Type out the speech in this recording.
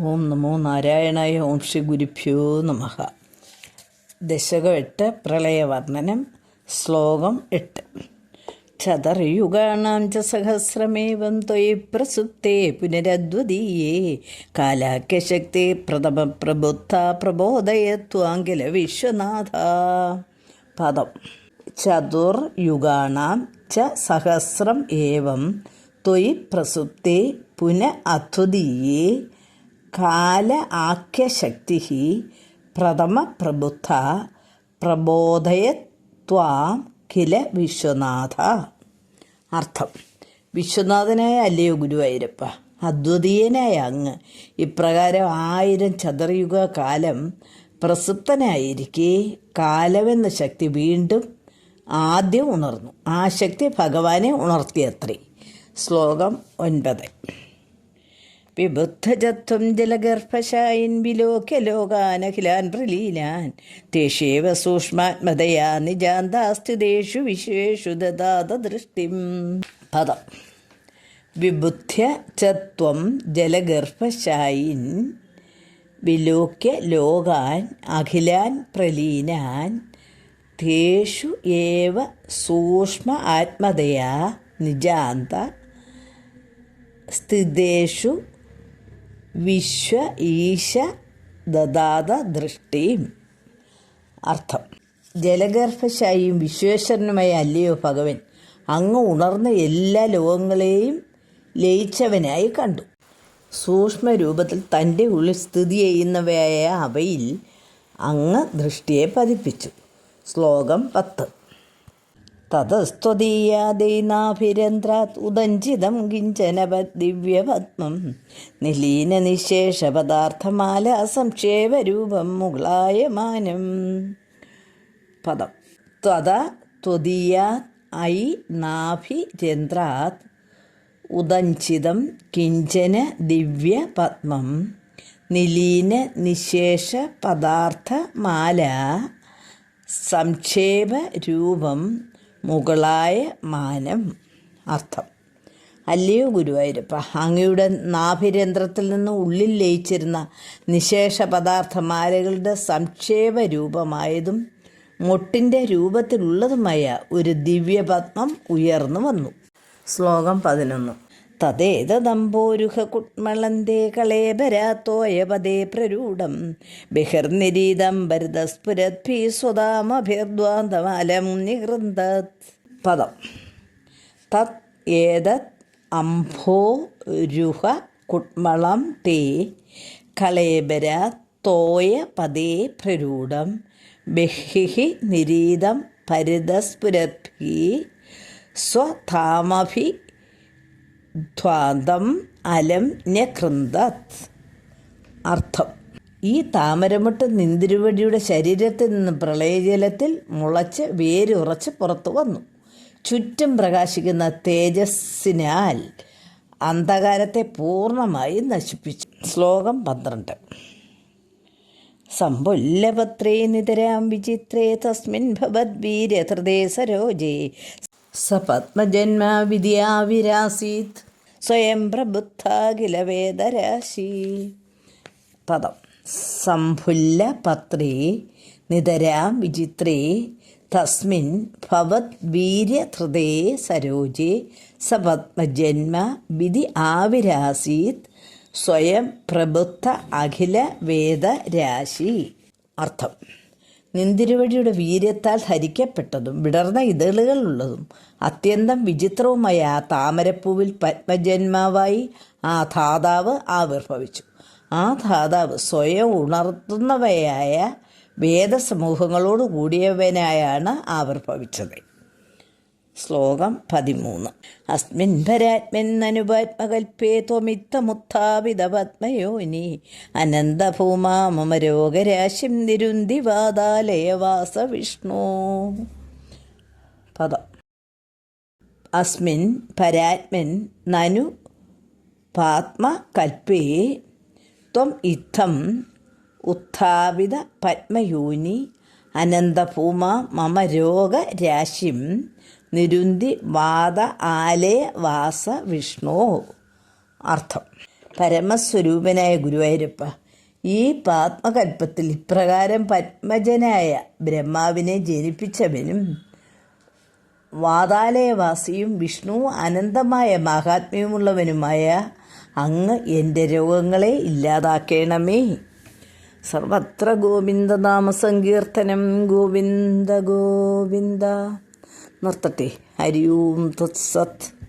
ഓം നമോ നാരായണായ ഓം ശ്രീ ഗുരുഭ്യോ നമ. ദശകം എട്ട് പ്രളയവർണനം ശ്ലോകം എട്ട്. ചതർയുഗാണാം ച സഹസ്രമേവം ത്വയി പ്രസുപ്തേ പുനരദ്വതീയേ. കാലാക്യശക്തി പ്രഥമ പ്രബുദ്ധ പ്രബോധയത്വാങ്കില വിശ്വനാഥ. പദം. ചതുർയുഗാണാം ച സഹസ്രം ഏവം ത്വയി പ്രസുപ്തേ പുന അത്വതീയേ കാല ആഖ്യശക്തി പ്രഥമ പ്രബുദ്ധ പ്രബോധയത്വാം കില വിശ്വനാഥ. അർത്ഥം വിശ്വനാഥനായ അല്ലയോ ഗുരുവായൂരപ്പ? അദ്വിതീയനായ അങ്ങ്. ഇപ്രകാരം ആയിരം ചതുർയുഗ കാലം പ്രസുപ്തനായിരിക്കെ. കാലമെന്ന ശക്തി വീണ്ടും ആദ്യം ഉണർന്നു. ആ ശക്തി ഭഗവാനെ ഉണർത്തിയത്രേ. ശ്ലോകം ഒൻപത്. വിബുദ്ധജത്വം ജലഗർഭശായിൻ വിലോക്യ ലോകാനഖിലാൻ പ്രലീലാൻ. തേഷേവ സൂക്ഷ്മാത്മതയാ നിജാന്താസ്ഥിതേഷു വിശേഷു ദദാത ദൃഷ്ടിം പദം. വിബുദ്ധ്യ ചത്വം ജലഗർഭശായിൻ വിലോക്യ ലോകാൻ അഖിലാൻ പ്രലീനാൻ തേഷു ഏവ സൂക്ഷ്മ ആത്മതയാ നിജാന്ത സ്ഥിതേഷു വിശ്വ ഈശ ദദാത ദൃഷ്ടിയും അർത്ഥം. ജലഗർഭശായിയും വിശ്വേശ്വരനുമായ അല്ലയോ ഭഗവൻ അങ്ങ് ഉണർന്ന എല്ലാ ലോകങ്ങളെയും ലയിച്ചവനായി കണ്ടു. സൂക്ഷ്മരൂപത്തിൽ തന്റെ ഉള്ളിൽ സ്ഥിതി ചെയ്യുന്നവയായ അവയിൽ അങ്ങ് ദൃഷ്ടിയെ പതിപ്പിച്ചു. ശ്ലോകം പത്ത്. തതസ്ത്വദീയാദൈനാഭിരന്ധ്രാത് ഉദഞ്ചിതം കിഞ്ചന ദിവ്യപത്മം. നിലീന നിശേഷപദാർത്ഥമാല സംക്ഷേപരൂപം മുകളായമാനം പദം. ത്വത ത്വദീയാ ഐ നാഭിരന്ധ്രാത് ഉദഞ്ചിതം കിഞ്ചന ദിവ്യപത്മം. നിലീന നിശേഷ പദാർത്ഥമാല സംക്ഷേപ രൂപം മുകളായ മാനം അർത്ഥം. അല്ലയോ ഗുരുവായൂരപ്പ അങ്ങയുടെ നാഭിരന്ധ്രത്തിൽ നിന്ന് ഉള്ളിൽ ലയിച്ചിരുന്ന നിശേഷ പദാർത്ഥമാലകളുടെ സംക്ഷേപ രൂപമായതും മുട്ടിന്റെ രൂപത്തിലുള്ളതുമായ ഒരു ദിവ്യപത്മം ഉയർന്നു വന്നു. ശ്ലോകം പതിനൊന്ന്. തദേതദംബോരുഹ കുട്മളന്തേ കളേബരാത്തോയപദേ പ്രരൂഢം. ബഹിർനിരീതം ഭരതസ്ഫുരദ്ഭി സ്വതാമഭിർദ്വാന്തമാലം നിഹൃന്ദത് പദം. തത് ഏതത് അംഭോ രുഹ കുട്മളം തേ കളേബര തോയ പദേ പ്രരൂഢം. ബഹിഹി നിരീതം പരിതസ്ഫുരദ്ഭി സ്വധാമഭി ധ്വാന്തം അലം ഞകൃന്ദത് അർത്ഥം. ഈ താമരമുട്ട് നിന്തിരുവടിയുടെ ശരീരത്തിൽ നിന്ന് പ്രളയജലത്തിൽ മുളച്ച് വേരുറച്ച് പുറത്തു വന്നു. ചുറ്റും പ്രകാശിക്കുന്ന തേജസ്സിനാൽ അന്ധകാരത്തെ പൂർണമായി നശിപ്പിച്ചു. ശ്ലോകം പന്ത്രണ്ട്. സമ്പുല്ലപത്രേ നിതരാം വിചിത്രേ തസ്മിൻ ഭവദ്വീരഹൃദേ സരോജേ. സപത്മജന്മ പത്മജന്മ വിദ്യാവിരാസീത്. സ്വയം പ്രബുദ്ധാഖില വേദരാശി പദം. സംഫുല്ല പത്രി നിതരാം വിചിത്രേ തസ്മിൻ ഭവത് വീര്യഹൃദേ സരോജേ സപത്മജന്മ പത്മജന്മ വിധി ആവിരാസീത് സ്വയം പ്രബുദ്ധ അഖില വേദരാശി അർത്ഥം. നിന്തിരുവടിയുടെ വീര്യത്താൽ ധരിക്കപ്പെട്ടതും വിടർന്ന ഇതളുകളുള്ളതും അത്യന്തം വിചിത്രവുമായ ആ താമരപ്പൂവിൽ പത്മജന്മാവായി ആ ധാതാവ് ആവിർഭവിച്ചു. ആ ധാതാവ് സ്വയം ഉണർത്തുന്നവയായ വേദസമൂഹങ്ങളോട് കൂടിയവനായാണ് ആവിർഭവിച്ചത്. ശ്ലോകം പതിമൂന്ന്. അസ്മിൻ ഭരാത്മെന്നനുപാത്മകൽപ്പേ ത്വമിത്തമുത്ഥാപിത പത്മയോനി. അനന്തഭൂമാ മമ രോഗരാശിം വിഷ്ണു പദം. അസ്മിൻ പരാത്മൻ നനു പാത്മ പാത്മകൽപ്പേ ത്വം ഇത്തം ഉത്ഥാപിത പത്മയോനി. അനന്തഭൂമ മമ രോഗരാശിം നിരുന്തി വാദ ആലേ വാസ വിഷ്ണു അർത്ഥം. പരമസ്വരൂപനായ ഗുരുവായൂരപ്പ ഈ പാത്മകൽപ്പത്തിൽ ഇപ്രകാരം പത്മജനായ ബ്രഹ്മാവിനെ ജനിപ്പിച്ചവനും വാതാലയവാസിയും വിഷ്ണു അനന്തമായ മഹാത്മ്യമുള്ളവനുമായ അങ്ങ് എന്റെ രോഗങ്ങളെ ഇല്ലാതാക്കണമേ. സർവത്ര ഗോവിന്ദനാമ സങ്കീർത്തനം. ഗോവിന്ദ ഗോവിന്ദ. നിർത്തട്ടെ. ഹരിയൂം തത്സത്ത്